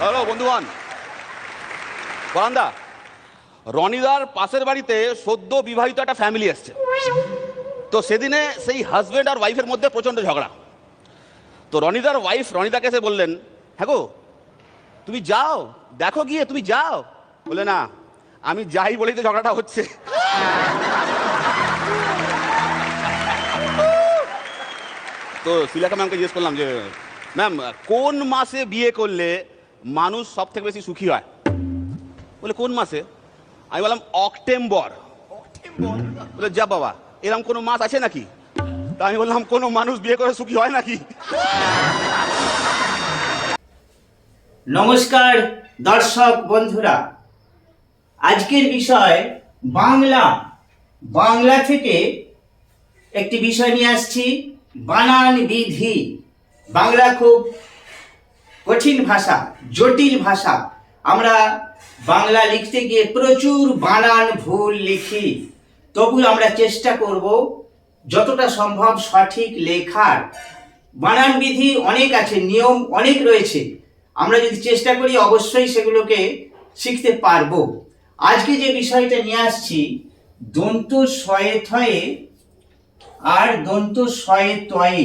Hello বন্ধুগণ। বরান্দা, রনিদার পাশের বাড়িতে সদ্য বিবাহিত একটা ফ্যামিলি এসছে। তো সেদিনে সেই হাজব্যান্ড আর ওয়াইফের মধ্যে প্রচণ্ড ঝগড়া। তো রনিদার ওয়াইফ রনিদাকে এসে বললেন হ্যাঁ গো, তুমি যাও, দেখো গিয়ে, তুমি যাও। বলে, না, আমি যাই বলেই তো ঝগড়াটা হচ্ছে। তো শিলাকা ম্যামকে জিজ্ঞেস করলাম যে, ম্যাম, কোন মাসে বিয়ে করলে মানুষ সব থেকে বেশি সুখী হয়। বলে কোন মাসে? আমি বললাম অক্টেম্বর বলে যা বাবা এরকম কোনো মাস আছে নাকি? তা আমি বললাম কোনো মানুষ বিয়ে করে সুখী হয় নাকি? নমস্কার দর্শক বন্ধুরা। আজকের বিষয় বাংলা। বাংলা থেকে একটি বিষয় নিয়ে আসছি বানান বিধি। বাংলা খুব কঠিন ভাষা, জটিল ভাষা। আমরা বাংলা লিখতে গিয়ে প্রচুর বানান ভুল লিখি। তবু আমরা চেষ্টা করব যতটা সম্ভব সঠিক লেখার। বানান বিধি অনেক আছে, নিয়ম অনেক রয়েছে। আমরা যদি চেষ্টা করি, অবশ্যই সেগুলোকে শিখতে পারব। আজকে যে বিষয়টা নিয়ে আসছি দন্ত শয়ে থয়ে আর দন্ত শয়ে তয়ে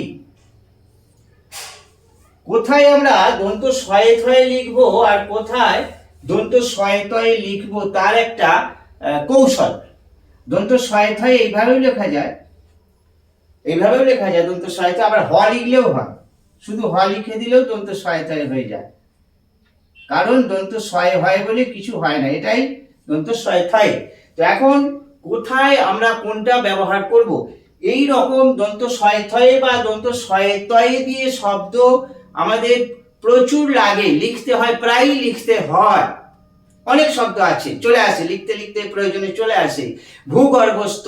কোথায় আমরা দন্ত শয়ে থয়ে লিখব আর কোথায় দন্ত শয়ে তয়ে লিখব তার একটা কৌশল। দন্ত শয়ে থয়ে এইভাবেও লেখা যায়। এইভাবেও লেখা যায়, দন্ত সহায়তা আবার হ লিখলেও হয়। শুধু হ লিখে দিলেও দন্ত সহায়তায় হয়ে যায়। কারণ দন্ত সয় হয় বলে কিছু হয় না, এটাই দন্ত সহায়তায় তো এখন কোথায় আমরা কোনটা ব্যবহার করব? এই রকম দন্ত সহায়তয়ে বা দন্ত সহায়তয়ে দিয়ে শব্দ আমাদের প্রচুর লাগে, লিখতে হয়, প্রায়ই লিখতে হয়। অনেক শব্দ আছে, চলে আসে, লিখতে লিখতে প্রয়োজনে চলে আসে। ভূগর্ভস্থ,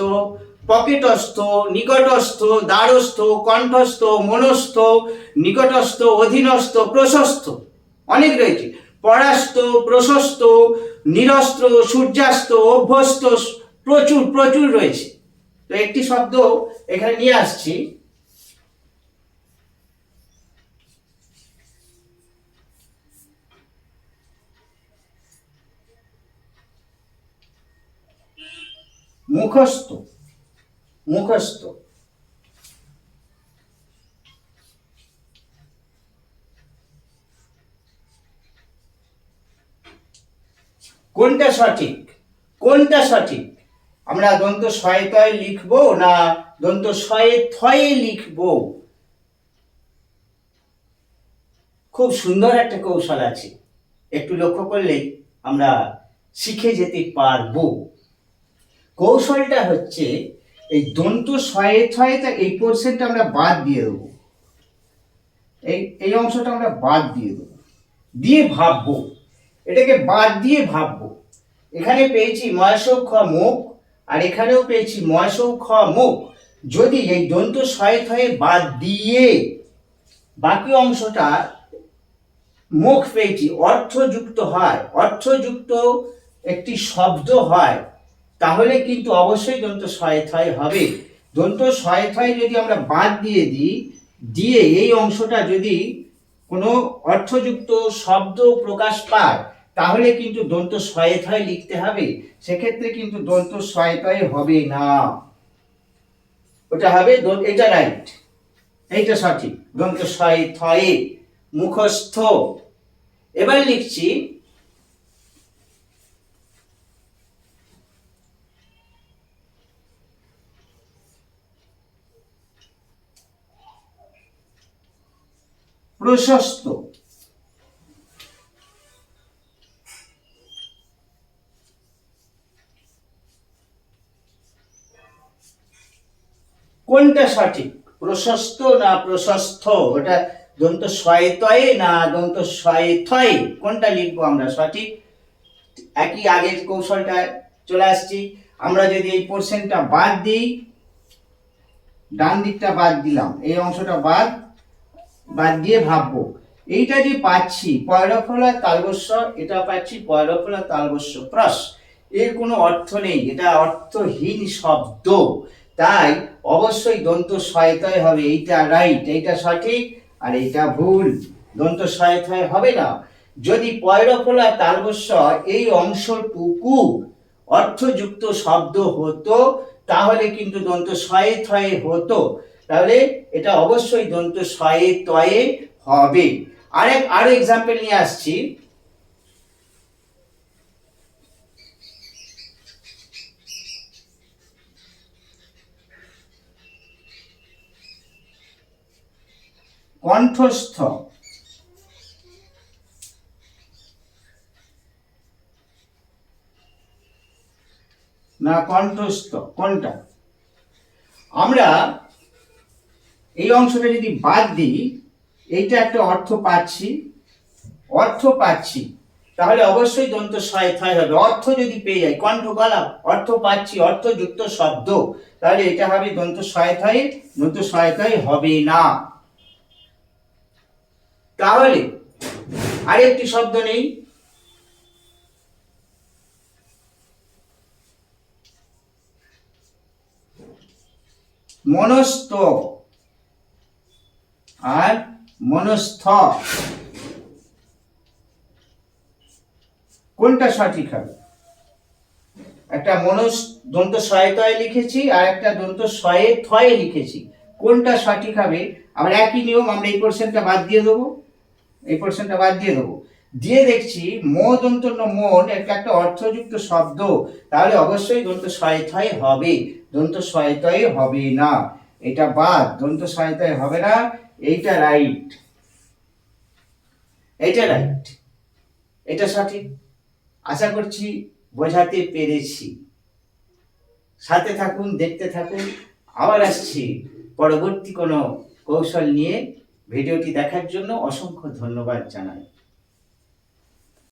পকেটস্থ, নিকটস্থ, দ্বারস্থ, কণ্ঠস্থ, মনস্থ, নিকটস্থ, অধীনস্থ প্রশস্ত অনেক রয়েছে। পরাস্ত, প্রশস্ত, নিরস্ত্র, সূর্যাস্ত, অভ্যস্ত, প্রচুর প্রচুর রয়েছে। তো একটি শব্দ এখানে নিয়ে আসছি। মুখস্থ মুখস্থ। কোনটা সঠিক? কোনটা সঠিক? আমরা দন্ত শয়তয় লিখব না দন্ত শয়ে থয়ে লিখব? খুব সুন্দর একটা কৌশল আছে। একটু লক্ষ্য করলেই আমরা শিখে যেতে পারব। কৌশলটা হচ্ছে এই দন্ত শয়ে থয়েটা এই পোর্শনটা আমরা বাদ দিয়ে দেবো। এই এই অংশটা আমরা বাদ দিয়ে দেবো। দিয়ে ভাববো। এটাকে বাদ দিয়ে ভাববো। এখানে পেয়েছি ময়াসৌ খ মুখ, আর এখানেও পেয়েছি ময়াসৌ খ মুখ। যদি এই দন্ত শয়ে থয়ে বাদ দিয়ে বাকি অংশটা মুখ পেয়েছি, অর্থযুক্ত হয়, অর্থযুক্ত একটি শব্দ হয় তাহলে কিন্তু অবশ্যই দন্ত শয়থয় হবে। দন্ত শয়থয় যদি আমরা বাদ দিয়ে দিই, দিয়ে এই অংশটা যদি কোনো অর্থযুক্ত শব্দ প্রকাশ পায়, তাহলে কিন্তু দন্ত শয়থয় লিখতে হবে। সেক্ষেত্রে কিন্তু দন্ত শয়থয় হবে না। ওটা হবে এটা রাইট এইটা সঠিক। দন্ত শয়থয়ে মুখস্থ। এবার লিখছি প্রশস্ত। কোনটা সঠিক? প্রশস্ত না প্রশস্ত ওটা দন্ত শয়তয়ে না দন্ত শয়থয়ে কোনটা লিখব আমরা সঠিক? একই আগের কৌশলটা চলে আসছি। আমরা যদি এই পোর্শনটা বাদ দিই, ডান দিকটা বাদ দিলাম, এই অংশটা বাদ বাদ দিয়ে ভাববো। এইটা যে পাচ্ছি পয়রফলা তালবস্য এটা পাচ্ছি পয়রফলা তালবস্য প্রস এর কোনো অর্থ নেই, এটা অর্থহীন শব্দ। তাই অবশ্যই দন্ত সহায়তায় হবে, এইটা রাইট এইটা সঠিক আর এইটা ভুল। দন্ত সহায়তায় হবে না। যদি পয়রফলা তালবস্য এই অংশটুকু অর্থযুক্ত শব্দ হতো, তাহলে কিন্তু দন্ত থয়ে হতো। তাহলে এটা অবশ্যই দন্ত শয়ে তয়ে হবে। আরেক, আরও এক্সাম্পল নিয়ে আসছি। কণ্ঠস্থ। না, কণ্ঠস্থ। কোনটা? আমরা এই অংশটা যদি বাদ দিই, এইটা একটা অর্থ পাচ্ছি। অর্থ পাচ্ছি। তাহলে অবশ্যই দন্ত ছয় ছয় হবে। অর্থ যদি পেয়ে যাই কণ্ঠ গলা অর্থ পাচ্ছি, অর্থযুক্ত শব্দ। তাহলে এটা হবে দন্ত ছয় ছয় দন্ত ছয় হবে না। তাহলে আরেকটি শব্দ নেই। মনস্থ আর মনস্থ। কোনটা সঠিক হবে? একটা মনস দন্ত সহায়তায় লিখেছি আর একটা দন্ত শয়ে থয়ে লিখেছি। কোনটা সঠিক হবে? আবার একই নিয়ম আমরা এই পোর্শনটা বাদ দিয়ে দেবো। এই পোর্শনটা বাদ দিয়ে দেবো। দিয়ে দেখছি মো দন্ত মন একটা একটা অর্থযুক্ত শব্দ। তাহলে অবশ্যই দন্ত সহায়তায় হবে। দন্ত সহায়তায় হবে না। এটা বাদ। দন্ত সহায়তায় হবে না। এইটা রাইট এটা রাইট এটা সঠিক? আশা করছি বোঝাতে পেরেছি। সাথে থাকুন, দেখতে থাকুন। আবার আসছি পরবর্তী কোনো কৌশল নিয়ে ভিডিওটি দেখার জন্য অসংখ্য ধন্যবাদ জানাই।